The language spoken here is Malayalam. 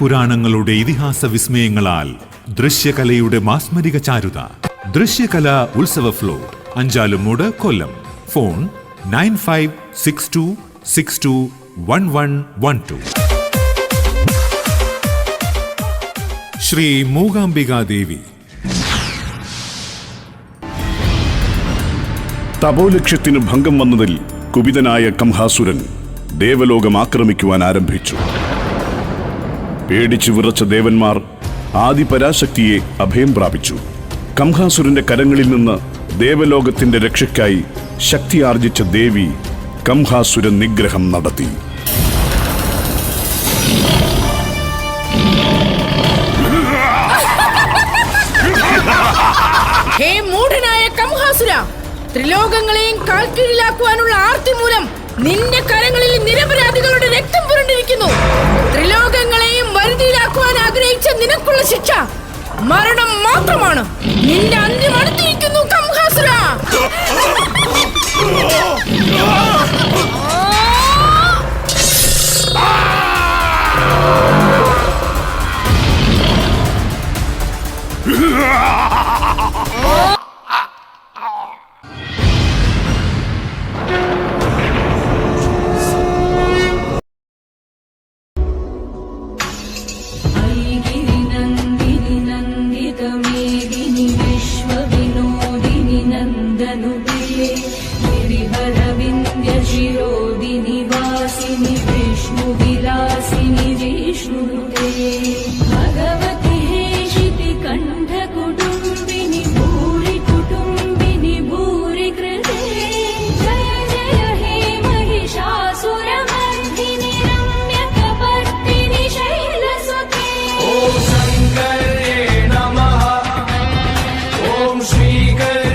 പുരാണങ്ങളുടെ ഇതിഹാസ വിസ്മയങ്ങളാൽ ദൃശ്യകലയുടെ മാസ്മരിക ചാരുത ദൃശ്യകല ഉത്സവ flow Anchalumoodu Kollam. Phone nine five six two six two one one one two. Shri Mookambika Devi. തപോലക്ഷ്യത്തിന് ഭംഗം വന്നതിൽ കുപിതനായ കംഹാസുരൻ ദേവലോകം ആക്രമിക്കുവാൻ ആരംഭിച്ചു. പേടിച്ചു വിറച്ച ദേവന്മാർ ആദിപരാശക്തിയെ അഭയം പ്രാപിച്ചു. കംഹാസുരന്റെ കരങ്ങളിൽ നിന്ന് ദേവലോകത്തിന്റെ രക്ഷയ്ക്കായി ശക്തി ആർജിച്ച ദേവി കംഹാസുര നിഗ്രഹം നടത്തി. അസുര ത്രിലോകങ്ങളെയും കാൽക്കീഴിലാക്കുവാനുള്ള ആർത്തി മൂലം നിന്റെ കരങ്ങളിൽ നിരപരാധികളുടെ രക്തം പുരണ്ടിരിക്കുന്നു. ത്രിലോകങ്ങളെയും വരുതിയിലാക്കുവാൻ ആഗ്രഹിച്ച നിനക്കുള്ള ശിക്ഷ മരണം മാത്രമാണ്. നിന്റെ അന്ത്യം അടുത്തിരിക്കുന്നു കംഹാസുര. Oh! दिनिवासिनि विष्णुविरासिनि विष्णु भगवते शितिकण्ठकुटुम्बिनि भूरिकुटुम्बिनि भूरिकृते रम्यकपर्दिनि शैलसुते। ॐ शङ्करे नमः। ॐ श्रीकल